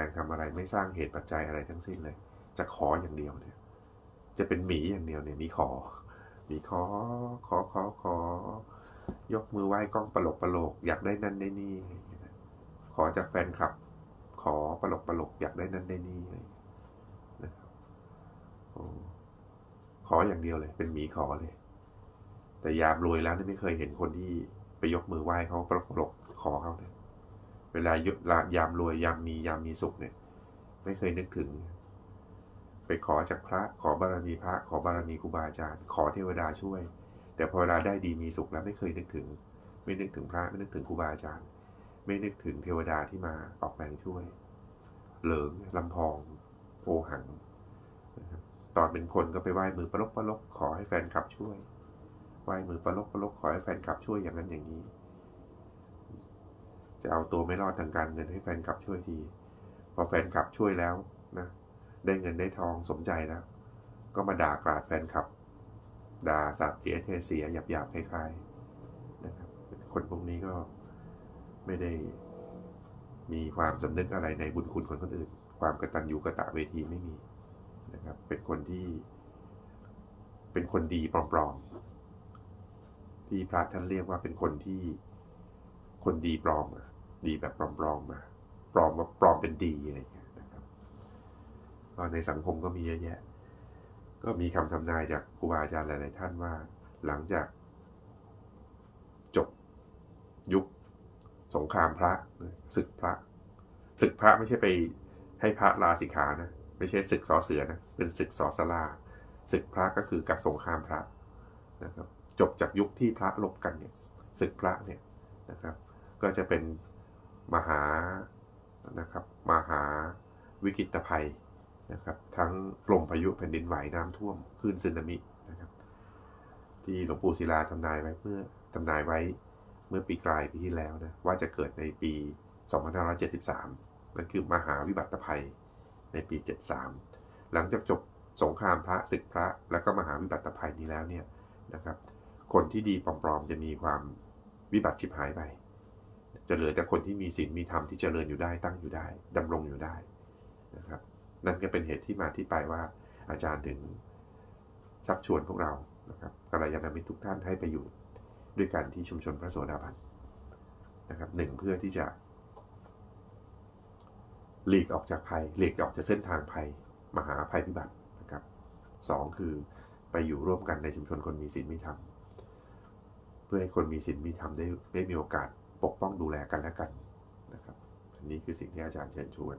รงทำอะไรไม่สร้างเหตุปัจจัยอะไรทั้งสิ้นเลย จะขออย่างเดียวเนี่ย จะเป็นหมีอย่างเดียวเนี่ยมีขอ มีขอ ขอขอขอยกมือไหว้กล้องปลกปลกอยากได้นั่นได้นี่อะไรอย่างเงี้ยขอจากแฟนคลับ ขอปลกปลกอยากได้นั่นได้นี่อะไรอย่างเงี้ยนะครับโอ้ขออย่างเดียวเลย เป็นหมีขอเลย แต่ยามรวยแล้วนี่ไม่เคยเห็นคนที่ไปยกมือไหว้เขาปลกปลกขอเขาเนี่ย เวลายามรวยยามมียามมีสุขเนี่ย ไม่เคยนึกถึง ไปขอจากพระขอบารมีพระ ขอบารมีครูบาอาจารย์ ขอเทวดาช่วย แต่พอเวลาได้ดีมีสุขแล้วไม่เคยนึกถึง ไม่นึกถึงพระไม่นึกถึงครูบาอาจารย์ ไม่นึกถึงเทวดาที่มาออกแรงช่วย เหลิงลำพองโอหังตอนเป็นคนก็ไปไหว้มือปลกปลกขอให้แฟนคลับช่วยไหว้มือปลกปลกขอให้แฟนคลับช่วยอย่างนั้นอย่างนี้ จะเอาตัวไม่รอดทางการเงินให้แฟนคลับช่วยที พอแฟนคลับช่วยแล้วนะ ได้เงินได้ทองสมใจแล้วก็มาด่ากราดแฟนคลับ ด่าสัตว์เสียเทเสียหยาบหยาบคล้ายๆนะครับคนพวกนี้ก็ไม่ได้มีความสำนึกอะไรในบุญคุณของคนอื่น ความกระตัญญูกะตะเวทีไม่มีนะครับ เป็นคนที่ เป็นคนดีปลอมๆที่พระท่านเรียกว่าเป็นคนที่ คนดีปลอมอะดีแบบปลอมๆมมา ปลอมว่าปลอมเป็นดีอะไรอย่างเงี้ยนะครับก็ในสังคมก็มีเยอะแยะ ก็มีคำทำนายจากครูบาอาจารย์หลาย ๆ ท่านว่า หลังจาก จบยุค สงครามพระศึกพระศึกพระไม่ใช่ไปให้พระลาสิกขานะไม่ใช่ศึกสอเสือนะเป็นศึกสอสลาศึกพระก็คือกับสงครามพระนะครับจบจากยุคที่พระลบกันเนี่ยศึกพระเนี่ยนะครับ ก็จะเป็นมหานะครับมหาวิกฤตภัยนะครับทั้งลมพายุแผ่นดินไหวน้ำท่วมคลื่นสึนามินะครับที่หลวงปู่ศิลาทำนายไว้เมื่อทำนายไว้เมื่อปีกลายปีที่แล้วนะว่าจะเกิดในปี 2573 นั่นคือมหาวิบัติภัยในปี 73 หลังจากจบสงครามพระศึกพระ แล้วก็มหาวิบัติภัยนี้แล้วเนี่ยนะครับคนที่ดีปลอมๆจะมีความวิบัติชิบหายไป จะเหลือแต่คนที่มีศีลมีธรรมที่เจริญอยู่ได้ตั้งอยู่ได้ดำรงอยู่ได้นะครับ นั่นก็เป็นเหตุที่มาที่ไปว่าอาจารย์ถึงชักชวนพวกเรานะครับกัลยาณมิตรทุกท่านให้ไปอยู่ด้วยกันที่ชุมชนพระโสดาบันนะครับหนึ่งเพื่อที่จะหลีกออกจากภัยหลีกออกจากเส้นทางภัยมหาภัยพิบัตินะครับสองคือไปอยู่ร่วมกันในชุมชนคนมีศีลมีธรรม เพื่อให้คนมีศีลมีธรรมได้ได้มีโอกาส ปกป้องดูแลกันและกันนะครับอันนี้คือสิ่งที่อาจารย์เชิญชวน